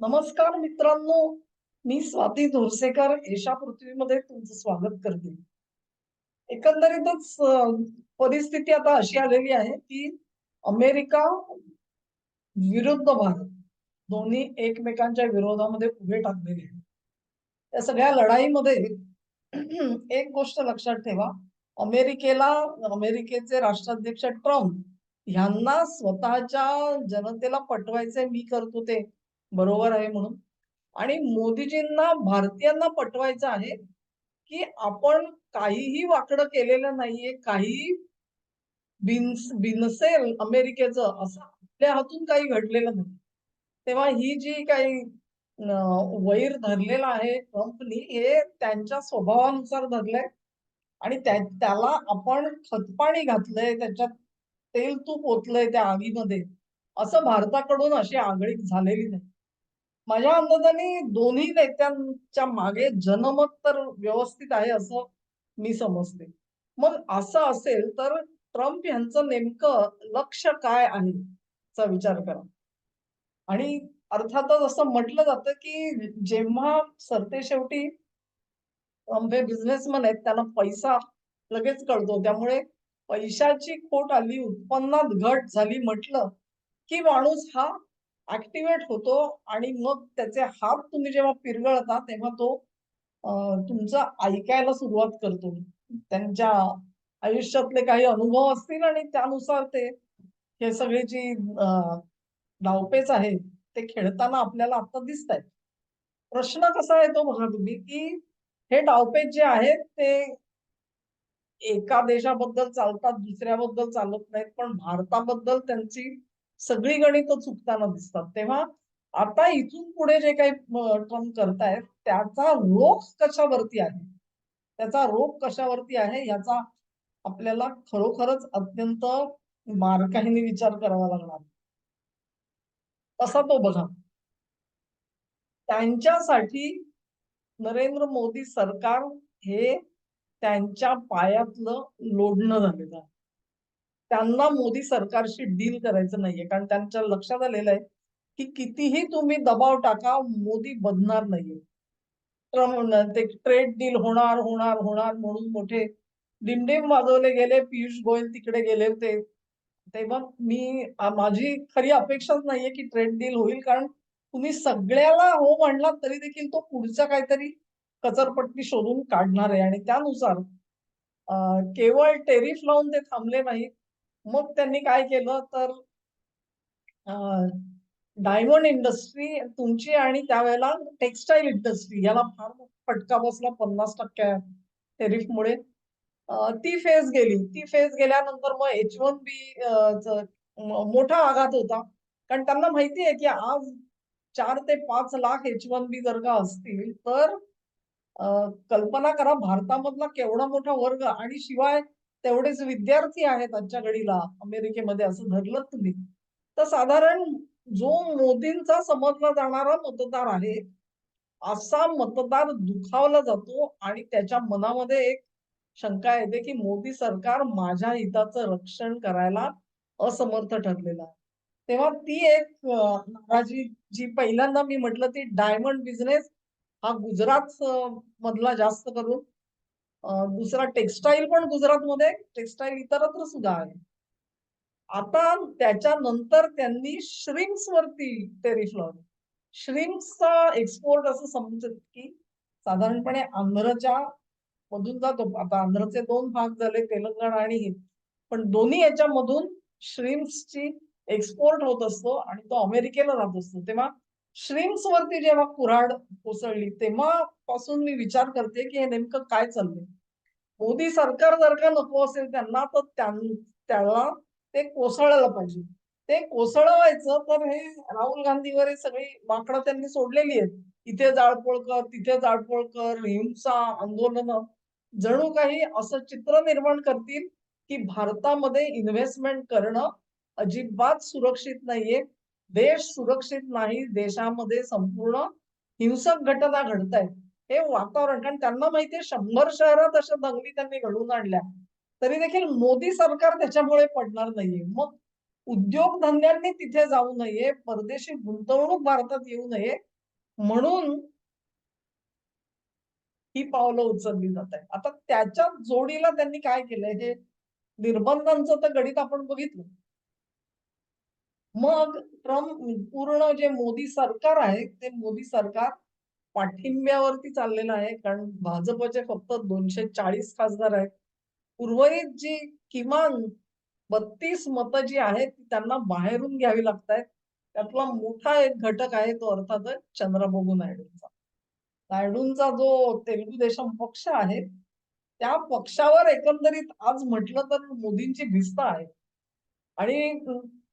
नमस्कार मित्रांनो मी स्वाती धोरसेकर एशा पृथ्वीमध्ये तुमचं स्वागत करते. एकंदरीतच परिस्थिती आता अशी आलेली आहे की अमेरिका विरुद्ध भारत दोन्ही एकमेकांच्या विरोधामध्ये उभे टाकलेले आहेत. या सगळ्या लढाईमध्ये एक गोष्ट लक्षात ठेवा अमेरिकेला अमेरिकेचे राष्ट्राध्यक्ष ट्रम्प यांना स्वतःच्या जनतेला पटवायचे मी करतो ते. बरोबर आहे म्हणून. आणि मोदीजींना भारतीयांना पटवायचं आहे की आपण काहीही वाकडं केलेलं नाहीये काही बिन्स बिनसेल अमेरिकेचं असं आपल्या हातून काही घडलेलं नाही. तेव्हा ही जी काही वैर धरलेला आहे ट्रम्पनी हे त्यांच्या स्वभावानुसार धरलंय. आणि त्याला आपण खतपाणी घातलंय त्याच्यात तेल तूप ओतलंय त्या आगीमध्ये असं भारताकडून अशी आगळीक झालेली नाही. माझ्या अंदाजाने दोन्ही नेत्यांच्या मागे जनमत तर व्यवस्थित आहे असं मी समजते. मग असं असेल तर ट्रम्प यांचं नेमकं लक्ष काय आहे? चा विचार करा. आणि अर्थातच असं म्हटलं जातं की जेव्हा सरतेशेवटी ट्रम्प हे बिझनेसमन आहेत त्यांना पैसा लगेच कळतो. त्यामुळे पैशाची खोट आली उत्पन्नात घट झाली म्हटलं की माणूस हा ऍक्टिव्हेट होतो आणि मग त्याचे हात तुम्ही जेव्हा पिरगळता तेव्हा तो तुमचं ऐकायला सुरुवात करतो. त्यांच्या आयुष्यातले काही अनुभव असतील आणि त्यानुसार ते हे सगळे जी डावपेच आहे ते खेळताना आपल्याला आता दिसत आहेत प्रश्न कसा येतो बघा तुम्ही की हे डावपेच जे आहेत ते एका देशाबद्दल चालतात दुसऱ्याबद्दल चालत नाहीत पण भारताबद्दल त्यांची सगळी गणित चुकताना दिसतात. तेव्हा आता इथून पुढे जे काही ट्रम्प करतायत त्याचा रोख कशावरती आहे? त्याचा रोख कशावरती आहे? याचा आपल्याला खरोखरच अत्यंत बारकाईने विचार करावा लागणार. तसा तो बघा. त्यांच्यासाठी नरेंद्र मोदी सरकार हे त्यांच्या पायातलं लोढणं झालेलं आहे. त्यांना मोदी सरकारशी डील करायचं नाहीये. कारण त्यांच्या लक्षात आलेलं आहे की कितीही तुम्ही दबाव टाका मोदी बदणार नाहीये. ते ट्रेड डील होणार होणार होणार म्हणून मोठे डिमडिम वाजवले गेले पियुष गोयल तिकडे गेले होते. तेव्हा मी माझी खरी अपेक्षाच नाहीये की ट्रेड डील होईल कारण तुम्ही सगळ्याला हो म्हणलात तरी देखील तो पुढचा काहीतरी कचरपट्टी शोधून काढणार आहे. आणि त्यानुसार केवळ टेरिफ लावून ते थांबले नाहीत. मग त्यांनी काय केलं तर डायमंड इंडस्ट्री तुमची आणि त्यावेळेला टेक्सटाईल इंडस्ट्री याला फार फटका बसला पन्नास टक्के टेरिफमुळे. ती फेज गेली. ती फेज गेल्यानंतर मग एच वन बी मोठा आघात होता. कारण त्यांना माहिती आहे की आज चार ते पाच लाख एच वन बी जर का असतील तर कल्पना करा भारतामधला केवढा मोठा वर्ग. आणि शिवाय तेवढेच विद्यार्थी आहेत आजच्या घडीला अमेरिकेमध्ये असं धरलं तुम्ही. तर साधारण जो मोदींचा समजला जाणारा मतदार आहे असा मतदार दुखावला जातो आणि त्याच्या मनामध्ये एक शंका येते की मोदी सरकार माझ्या हिताचं रक्षण करायला असमर्थ ठरलेलं आहे. तेव्हा ती एक नाराजी जी पहिल्यांदा मी म्हटलं ती डायमंड बिझनेस हा गुजरात मधला जास्त करून दुसरा टेक्सटाईल पण गुजरातमध्ये टेक्सटाईल इतरत्र सुद्धा आहे. आता त्याच्यानंतर त्यांनी श्रिम्स वरती टेरिफ लावले श्रिम्सचा एक्सपोर्ट असं समजत की साधारणपणे आंध्रच्या मधून जातो. आता आंध्रचे दोन भाग झाले तेलंगणा आणि पण दोन्ही याच्यामधून श्रिम्सची एक्सपोर्ट होत असतो आणि तो अमेरिकेला जात असतो. तेव्हा श्रिम्स वरती जेव्हा कुऱ्हाड कोसळली तेव्हा पासून मी विचार करते की हे नेमकं काय चाललंय? मोदी सरकार जर का नको असेल त्यांना तर त्याला ते कोसळायला पाहिजे. ते कोसळवायचं तर हे राहुल गांधीवर हे सगळी माकडं त्यांनी सोडलेली आहेत. इथे जाळपोळ कर तिथे जाळपोळ कर हिंसा आंदोलन. जणू काही असं चित्र निर्माण करतील की भारतामध्ये इन्व्हेस्टमेंट करणं अजिबात सुरक्षित नाहीये. देश सुरक्षित नाही देशामध्ये संपूर्ण हिंसक घटना घडत आहेत हे वातावरण कारण त्यांना माहितीये शंभर शहरात अशा दंगली त्यांनी घडवून आणल्या. तरी देखील मोदी सरकार त्याच्यामुळे पडणार नाहीये. मग उद्योगधंद्यांनी तिथे जाऊ नये परदेशी गुंतवणूक भारतात येऊ नये म्हणून ही पावलं उचलली जात आहे आता त्याच्या जोडीला त्यांनी काय केलंय? हे निर्बंधांचं तर गणित आपण बघितलं. मग ट्रम्प पूर्ण जे मोदी सरकार आहे ते मोदी सरकार पाठिंब्यावरती चाललेलं आहे. कारण भाजपचे फक्त दोनशे चाळीस खासदार आहेत. उर्वरित जी किमान बत्तीस मतं जी आहेत ती त्यांना बाहेरून घ्यावी लागत आहेत त्यातला मोठा एक घटक आहे तो अर्थातच चंद्रबाबू नायडूंचा. नायडूंचा जो तेलुगू देशम पक्ष आहे त्या पक्षावर एकंदरीत आज म्हटलं तर मोदींची भिस्त आहे. आणि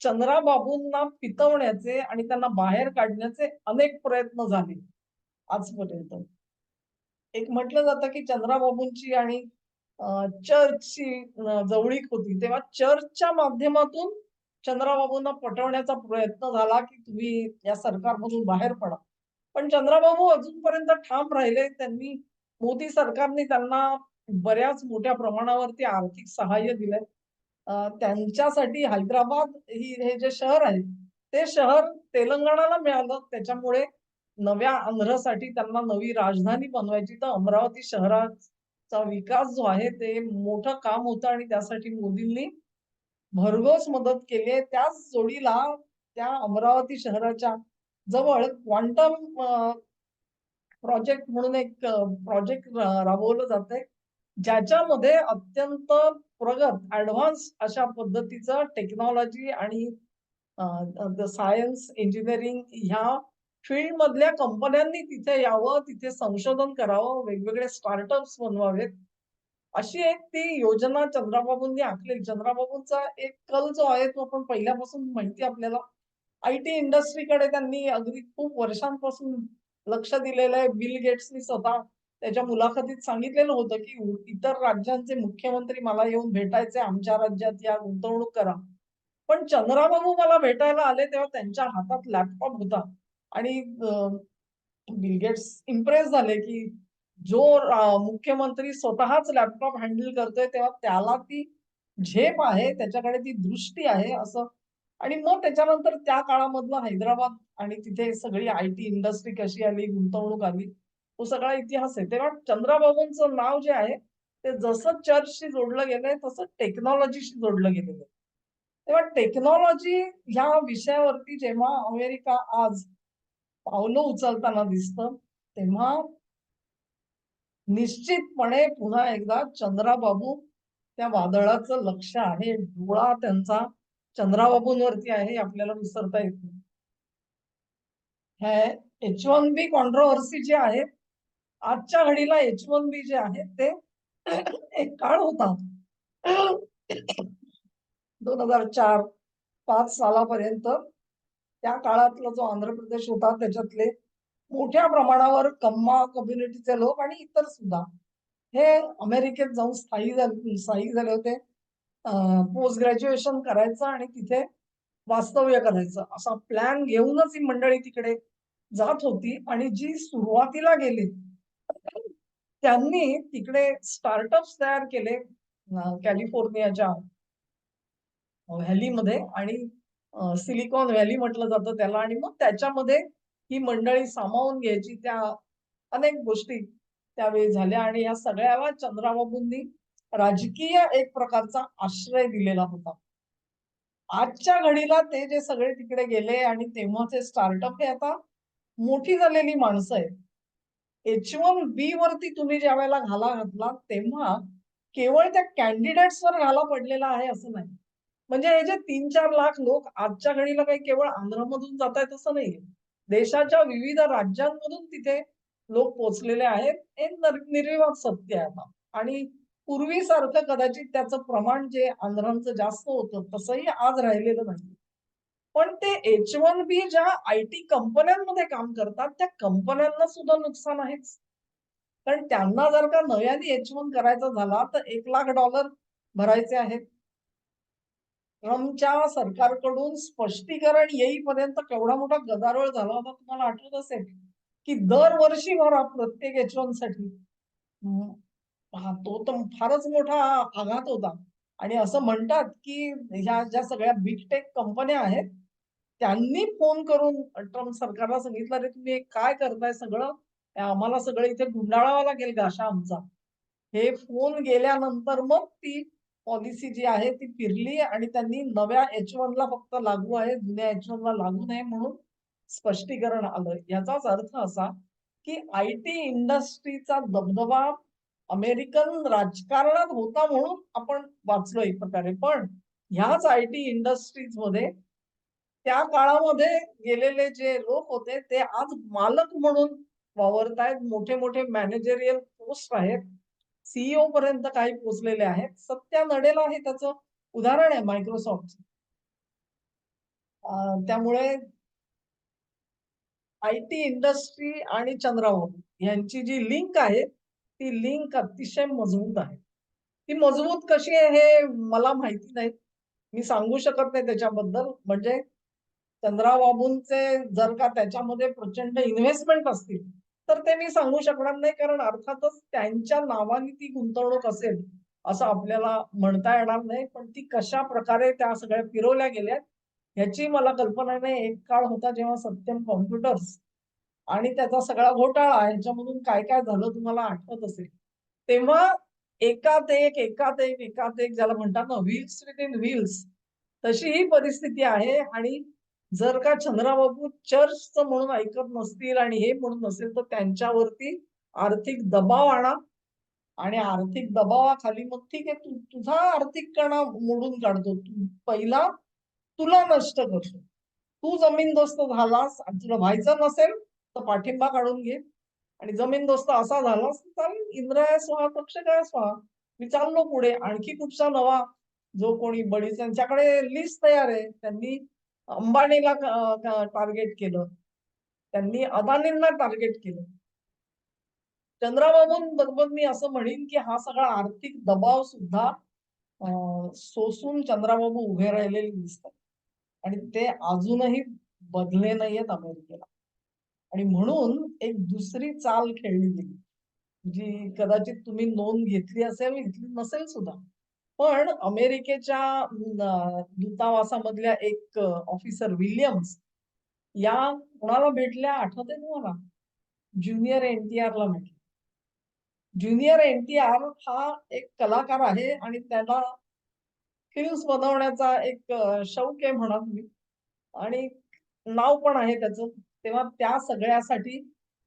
चंद्राबाबूंना पितवण्याचे आणि त्यांना बाहेर काढण्याचे अनेक प्रयत्न झाले. आजपर्यंत एक म्हटलं जातं की चंद्राबाबूंची आणि चर्चची जवळीक होती. तेव्हा चर्चच्या माध्यमातून चंद्राबाबूंना पटवण्याचा प्रयत्न झाला की तुम्ही या सरकारमधून बाहेर पडा. पण चंद्राबाबू अजूनपर्यंत ठाम राहिले. त्यांनी मोदी सरकारने त्यांना बऱ्याच मोठ्या प्रमाणावरती आर्थिक सहाय्य दिलंय. त्यांच्यासाठी हैदराबाद ही हे जे शहर आहे ते शहर तेलंगणाला मिळालं. त्याच्यामुळे नव्या आंध्रासाठी त्यांना नवी राजधानी बनवायची. तर अमरावती शहराचा विकास जो आहे ते मोठं काम होतं आणि त्यासाठी मोदींनी भरघोस मदत केली आहे. त्याच जोडीला त्या अमरावती शहराच्या जवळ क्वांटम प्रोजेक्ट म्हणून एक प्रोजेक्ट राबवलं जात आहे ज्याच्यामध्ये अत्यंत प्रगत ऍडव्हान्स अशा पद्धतीचं टेक्नॉलॉजी आणि सायन्स इंजिनिअरिंग ह्या फील्ड मधल्या कंपन्यांनी तिथे यावं तिथे संशोधन करावं वेगवेगळे स्टार्टअप्स बनवावेत. अशी एक ती योजना चंद्राबाबूंनी आखली चंद्राबाबूंचा एक कल जो आहे तो आपण पहिल्यापासून माहिती आपल्याला आय टी इंडस्ट्रीकडे त्यांनी अगदी खूप वर्षांपासून लक्ष दिलेलं आहे. बिल गेट्सनी स्वतः त्याच्या मुलाखतीत सांगितलेलं होतं की इतर राज्यांचे मुख्यमंत्री मला येऊन भेटायचे आमच्या राज्यात या गुंतवणूक करा. पण चंद्राबाबू मला भेटायला आले तेव्हा त्यांच्या हातात लॅपटॉप होता. आणि बिलगेट्स इम्प्रेस झाले की जो मुख्यमंत्री स्वतःच लॅपटॉप हँडल करतोय तेव्हा त्याला ती झेप आहे त्याच्याकडे ती दृष्टी आहे असं. आणि मग त्याच्यानंतर त्या काळामधलं हैदराबाद आणि तिथे सगळी आय टी इंडस्ट्री कशी आली गुंतवणूक आली तो सगळा इतिहास आहे. तेव्हा चंद्राबाबूंचं नाव जे आहे ते जसं चर्चशी जोडलं गेलंय तसं टेक्नॉलॉजीशी जोडलं गेलेलं आहे. तेव्हा टेक्नॉलॉजी ह्या विषयावरती जेव्हा अमेरिका आज पावलं उचलताना दिसतं. तेव्हा निश्चितपणे पुन्हा एकदा चंद्राबाबू त्या वादळाचं लक्ष आहे. डोळा त्यांचा चंद्राबाबूंवरती आहे आपल्याला विसरता येत नाही. हे एच वन बी कॉन्ट्रोवर्सी जे आहेत आजच्या घडीला एच वन बी जे आहे ते एक काळ होता. दोन हजार चार पाच सालापर्यंत त्या काळातला जो आंध्र प्रदेश होता त्याच्यातले मोठ्या प्रमाणावर कम्मा कम्युनिटीचे लोक आणि इतर सुद्धा. हे अमेरिकेत जाऊन स्थायी झाले स्थायिक झाले होते. पोस्ट ग्रॅज्युएशन करायचं आणि तिथे वास्तव्य करायचं. असा प्लॅन घेऊनच ही मंडळी तिकडे जात होती आणि जी सुरुवातीला गेली त्यांनी तिकडे स्टार्टअप्स तयार केले कॅलिफोर्नियाच्या व्हॅलीमध्ये आणि सिलिकॉन व्हॅली म्हटलं जातं त्याला आणि मग त्याच्यामध्ये ही मंडळी सामावून घ्यायची त्या अनेक गोष्टी त्यावेळी झाल्या आणि या सगळ्याला चंद्राबाबूंनी राजकीय एक प्रकारचा आश्रय दिलेला होता. आजच्या घडीला ते जे सगळे तिकडे गेले आणि तेव्हाचे स्टार्टअप हे आता मोठी झालेली माणसं आहेत. एच वन बी वरती तुम्ही ज्या वेळेला घाला घातला तेव्हा केवळ त्या कॅन्डिडेट्सवर घाला पडलेला आहे असं नाही. म्हणजे हे जे तीन चार लाख लोक आजच्या घडीला काही केवळ आंध्रमधून जात आहेत असं नाही देशाच्या विविध राज्यांमधून तिथे लोक पोचलेले आहेत. हे निर्विवाद सत्य आहे आता. आणि पूर्वीसारखं कदाचित त्याचं प्रमाण जे आंध्रांचं जास्त होतं तसंही आज राहिलेलं नाही. पण ते एच वन बी ज्या आय टी कंपन्यांमध्ये काम करतात त्या कंपन्यांना सुद्धा नुकसान आहेच. कारण त्यांना जर का नव्याने एच वन करायचा झाला तर एक लाख डॉलर भरायचे आहेत. ट्रम्पच्या सरकारकडून स्पष्टीकरण येईपर्यंत केवढा मोठा गदारोळ झाला होता तुम्हाला आठवत असेल? की दरवर्षी भरा प्रत्येक एच वनसाठी तो तर फारच मोठा आघात होता. आणि असं म्हणतात की ह्या ज्या सगळ्या बिग टेक कंपन्या आहेत त्यांनी फोन करून ट्रम्प सरकारला सांगितलं अरे तुम्ही काय करताय सगळं? आम्हाला सगळं इथे गुंडाळावं लागेल गाशा आमचा. हे फोन गेल्यानंतर मग ती पॉलिसी जी आहे ती फिरली आणि त्यांनी नव्या एच वन ला फक्त लागू आहे जुन्या एच वन ला लागू नये म्हणून स्पष्टीकरण आलं याचाच अर्थ असा की आय टी इंडस्ट्रीचा दबदबा अमेरिकन राजकारणात होता म्हणून आपण वाचलो एक प्रकारे. पण ह्याच आय टी इंडस्ट्रीजमध्ये त्या काळामध्ये गेलेले जे लोक होते ते आज मालक म्हणून वावरतायत. मोठे मोठे मॅनेजरियल पोस्ट आहेत. सीईओ पर्यंत काही पोचलेले आहेत? सत्या नडेला हे त्याचं उदाहरण आहे मायक्रोसॉफ्ट त्यामुळे आय टी इंडस्ट्री आणि चंद्रावर यांची जी लिंक आहे ती लिंक अतिशय मजबूत आहे. ती मजबूत कशी आहे हे मला माहिती नाही. मी सांगू शकत नाही त्याच्याबद्दल. म्हणजे चंद्राबाबूंचे जर का त्याच्यामध्ये प्रचंड इन्व्हेस्टमेंट असतील तर ते मी सांगू शकणार नाही कारण अर्थातच त्यांच्या नावाने ती गुंतवणूक असेल असं आपल्याला म्हणता येणार नाही. पण ती कशा प्रकारे त्या सगळ्या फिरवल्या गेल्या ह्याची मला कल्पना नाही. एक काळ होता जेव्हा सत्यम कॉम्प्युटर्स आणि त्याचा सगळा घोटाळा ह्याच्यामधून काय काय झालं तुम्हाला आठवत असेल? तेव्हा एकात एक एकात एक एकात एक ज्याला म्हणतात ना व्हील्स विथ इन व्हील्स तशी ही परिस्थिती आहे. आणि जर का चंद्राबाबू चर्चचं म्हणून ऐकत नसतील आणि हे म्हणून नसेल तर त्यांच्यावरती आर्थिक दबाव आणा. आणि आर्थिक दबावाखाली मग ठीक आहे तू तुझा आर्थिक कणा मोडून काढतो. तू पहिला तुला नष्ट करतो. तू जमीनदोस्त झालास आणि तुला व्हायचं नसेल तर पाठिंबा काढून घे. आणि जमीनदोस्त असा झालास चालेल. इंद्राय स्वाहा पक्ष काय स्वाहा? मी चाललो पुढे. आणखी कुठचा नवा? जो कोणी बळी त्यांच्याकडे लिस्ट तयार आहे. त्यांनी अंबानीला टार्गेट केलं. त्यांनी अदानींना टार्गेट केलं. चंद्राबाबूंबरोबर मी असं म्हणेन की हा सगळा आर्थिक दबाव सुद्धा सोसून चंद्राबाबू उभे राहिलेले दिसतात. आणि ते अजूनही बदले नाहीयेत अमेरिकेला. आणि म्हणून एक दुसरी चाल खेळली गेली. जी कदाचित तुम्ही नोंद घेतली असेल घेतली नसेल सुद्धा. पण अमेरिकेच्या दूतावासामधल्या एक ऑफिसर विल्यम्स या कोणाला भेटल्या? आठवते तुम्हाला? ज्युनियर एन टी ला भेटले ज्युनियर एन टी आर हा एक कलाकार आहे आणि त्याला फिल्म्स बनवण्याचा एक शौक आहे म्हणा तुम्ही. आणि नाव पण आहे त्याचं. तेव्हा त्या सगळ्यासाठी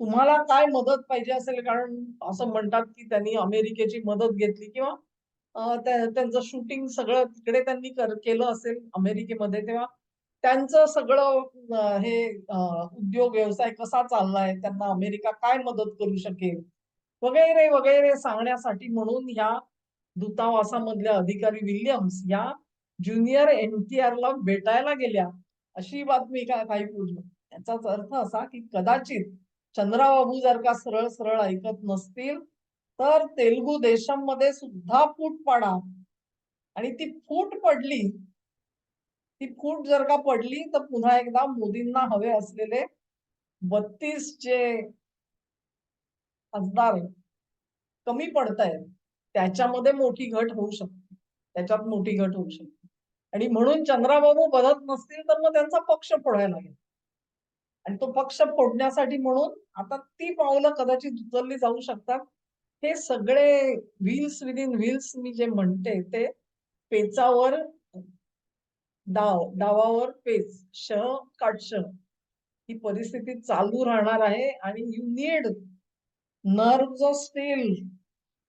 तुम्हाला काय मदत पाहिजे असेल? कारण असं म्हणतात की त्यांनी अमेरिकेची मदत घेतली किंवा त्यांचं शूटिंग सगळं तिकडे त्यांनी केलं असेल अमेरिकेमध्ये तेव्हा त्यांचं सगळं हे उद्योग व्यवसाय कसा चाललाय त्यांना अमेरिका काय मदत करू शकेल वगैरे वगैरे सांगण्यासाठी म्हणून या दूतावासामधल्या अधिकारी विल्यम्स या ज्युनियर एन टी ला भेटायला गेल्या. अशी बातमी का काही पूर्ण. याचाच अर्थ असा की कदाचित चंद्राबाबू जर का सरळ सरळ ऐकत नसतील तर तेलगू देशांमध्ये सुद्धा फूट पाडा. आणि ती फूट पडली ती फूट जर का पडली तर पुन्हा एकदा मोदींना हवे असलेले बत्तीस जे खासदार कमी पडत आहेत त्याच्यामध्ये मोठी घट होऊ शकते. त्याच्यात मोठी घट होऊ शकते. आणि म्हणून चंद्राबाबू बदत नसतील तर मग त्यांचा पक्ष फोडायला लागेल. आणि तो पक्ष फोडण्यासाठी म्हणून आता ती पावलं कदाचित उचलली जाऊ शकतात. हे सगळे व्हील्स विदिन व्हील्स मी जे म्हणते ते पेचावर डाव डावावर पेच श काटश ही परिस्थिती चालू राहणार आहे आणि you need nerves of steel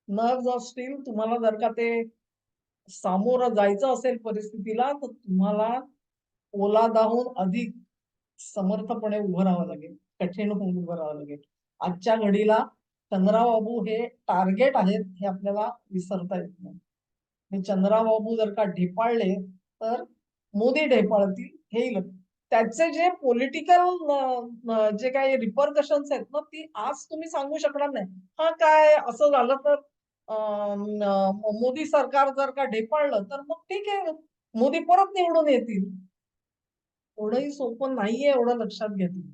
nerve of steel तुम्हाला जर का ते सामोरं जायचं असेल परिस्थितीला तर तुम्हाला ओलादाहून अधिक समर्थपणे उभं राहावं लागेल कठीण होऊन उभं राहावं लागेल. आजच्या घडीला चंद्राबाबू हे टार्गेट आहेत हे आपल्याला विसरता येत नाही. चंद्राबाबू जर का ढेपाळले तर मोदी ढेपाळतील हे त्याचे जे पॉलिटिकल जे काही रिपरकशन्स आहेत ना ती आज तुम्ही सांगू शकणार नाही. हा काय असं झालं तर मोदी सरकार जर का ढेपाळलं तर मग ठीक आहे. मोदी परत निवडून येतील. एवढंही सोपं नाहीये एवढं लक्षात घेतलं.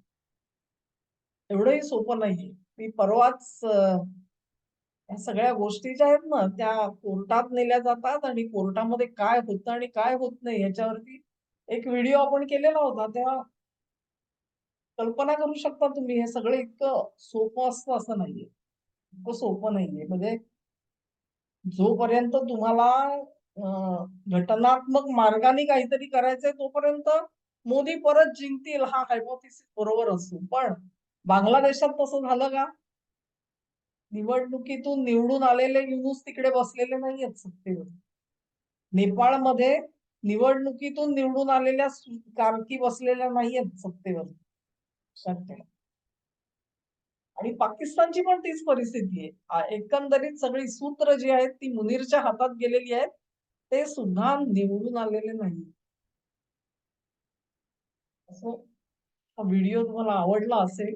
एवढंही सोपं नाहीये. मी परवाच या सगळ्या गोष्टी ज्या आहेत ना त्या कोर्टात नेल्या जातात आणि कोर्टामध्ये काय होतं आणि काय होत नाही याच्यावरती एक व्हिडिओ आपण केलेला होता. त्या कल्पना करू शकता तुम्ही हे सगळं इतकं सोपं असतं असं नाहीये. इतकं सोपं नाहीये. म्हणजे जोपर्यंत तुम्हाला घटनात्मक मार्गाने काहीतरी करायचंय तोपर्यंत मोदी परत जिंकतील हा हायपोथिसिस बरोबर असतो. पण बांगलादेशात तसं झालं का? निवडणुकीतून निवडून आलेले युनुस तिकडे बसलेले नाहीयेत सत्तेवर नेपाळमध्ये निवडणुकीतून निवडून आलेल्या कारकी बसलेल्या नाहीयेत सत्तेवर. आणि पाकिस्तानची पण तीच परिस्थिती आहे. एकंदरीत सगळी सूत्र जी आहेत ती मुनीरच्या हातात गेलेली आहेत. ते सुद्धा निवडून आलेले नाही असं व्हिडिओ तुम्हाला आवडला असेल